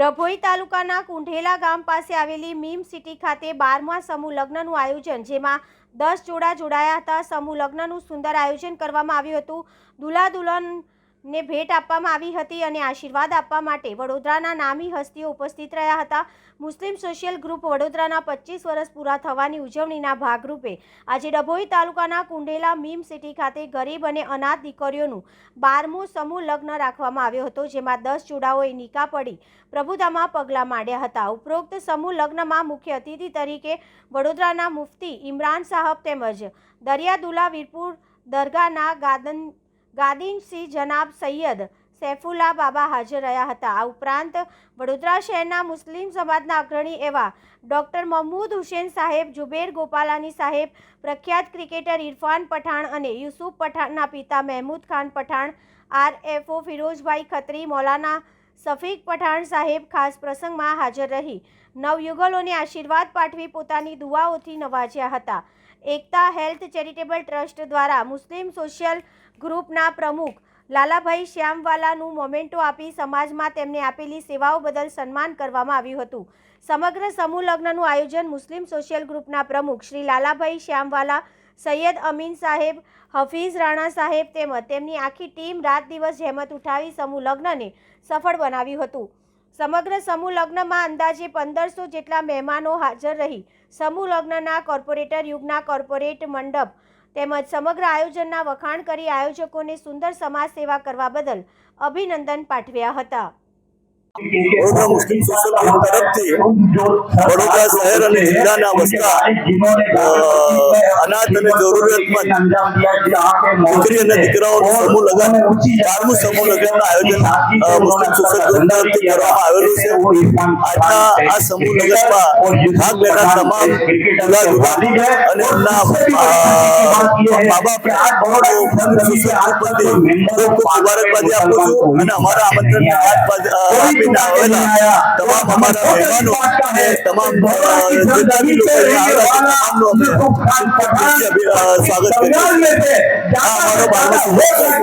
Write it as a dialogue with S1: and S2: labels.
S1: ડભોઈ તાલુકાના કુંઢેલા ગામ પાસે આવેલી મીમ સિટી ખાતે બારમા સમૂહ લગ્નનું આયોજન, જેમાં દસ જોડા જોડાયા હતા. સમૂહ લગ્નનું સુંદર આયોજન કરવામાં આવ્યું હતું. દુલ્હા દુલ્હનને ભેટ આપવામાં આવી હતી અને આશીર્વાદ આપવા માટે વડોદરાના નામી હસ્તીઓ ઉપસ્થિત રહ્યા હતા. મુસ્લિમ સોશિયલ ગ્રુપ વડોદરાના પચીસ વર્ષ પૂરા થવાની ઉજવણીના ભાગરૂપે આજે ડભોઈ તાલુકાના કુંડેલા મીમ સિટી ખાતે ગરીબ અને અનાથ દીકરીઓનું બારમું સમૂહ લગ્ન રાખવામાં આવ્યો હતો, જેમાં દસ જોડાઓએ નિકા પડી પ્રભુતામાં પગલાં માંડ્યા હતા. ઉપરોક્ત સમૂહ લગ્નમાં મુખ્ય અતિથિ તરીકે વડોદરાના મુફતી ઇમરાન સાહબ તેમજ દરિયાદુલા વીરપુર દરગાહના ગાદન ગાદીનસિંહ જનાબ સૈયદ સૈફુલ્લા બાબા હાજર રહ્યા હતા. આ ઉપરાંત વડોદરા શહેરના મુસ્લિમ સમાજના અગ્રણી એવા ડૉક્ટર મહમૂદ હુસેન સાહેબ, જુબેર ગોપાલાની સાહેબ, પ્રખ્યાત ક્રિકેટર ઇરફાન પઠાણ અને યુસુફ પઠાણના પિતા મહેમૂદ ખાન પઠાણ, આરએફઓ ફિરોજભાઈ ખત્રી, મૌલાના સફીક પઠાણ સાહેબ ખાસ પ્રસંગમાં હાજર રહી. નવયુગલોને આશીર્વાદ પાઠવી પોતાની દુઆઓથી નવાજ્યા હતા. એકતા હેલ્થ ચેરિટેબલ ટ્રસ્ટ દ્વારા મુસ્લિમ સોશિયલ ગ્રુપના પ્રમુખ લાલાભાઈ શ્યામવાલાનું મોમેન્ટો આપી સમાજમાં તેમને આપેલી સેવાઓ બદલ સન્માન કરવામાં આવ્યું હતું. સમગ્ર સમૂહ લગ્નનું આયોજન મુસ્લિમ સોશિયલ ગ્રુપના પ્રમુખ શ્રી લાલાભાઈ શ્યામવાલા, સૈયદ અમીન સાહેબ, હફીઝ રાણા સાહેબ તેમજ તેમની આખી ટીમ રાત દિવસ જહેમત ઉઠાવી સમૂહ લગ્નને સફળ બનાવ્યું હતું. સમગ્ર સમૂહ લગ્નમાં અંદાજે પંદરસો જેટલા મહેમાનો હાજર રહી સમૂહ લગ્નના કોર્પોરેટર યુગના કોર્પોરેટ મંડપ તેમજ સમગ્ર આયોજનના વખાણ કરી આયોજકોને સુંદર સમાજ સેવા કરવા બદલ અભિનંદન પાઠવ્યા હતા.
S2: વડોદરા મુસ્લિમ સોશિયલ તરફથી વડોદરા શહેર અને જિલ્લાના વસતા અનાથ અને જરૂરિયાતમંદ દીકરી અને દીકરાઓનું સમૂહ લગ્ન બારમું સમૂહ લગ્નનું આયોજન મુસ્લિમ સોશિયલ ગ્રુપ તરફથી કરવામાં આવેલું છે. આજના આ સમૂહ લગ્નમાં ભાગ લેનાર તમામ જુદા જુદા અને એમના મા બાપ મુસ્લિમ સોશિયલ ગ્રુપ ખૂબ ખૂબ મુબારકબાદી આપું છું અને અમારા આમંત્રણને તમામ અમારા મહેમાનો અને તમામ સ્વાગત આ અમારો બારમો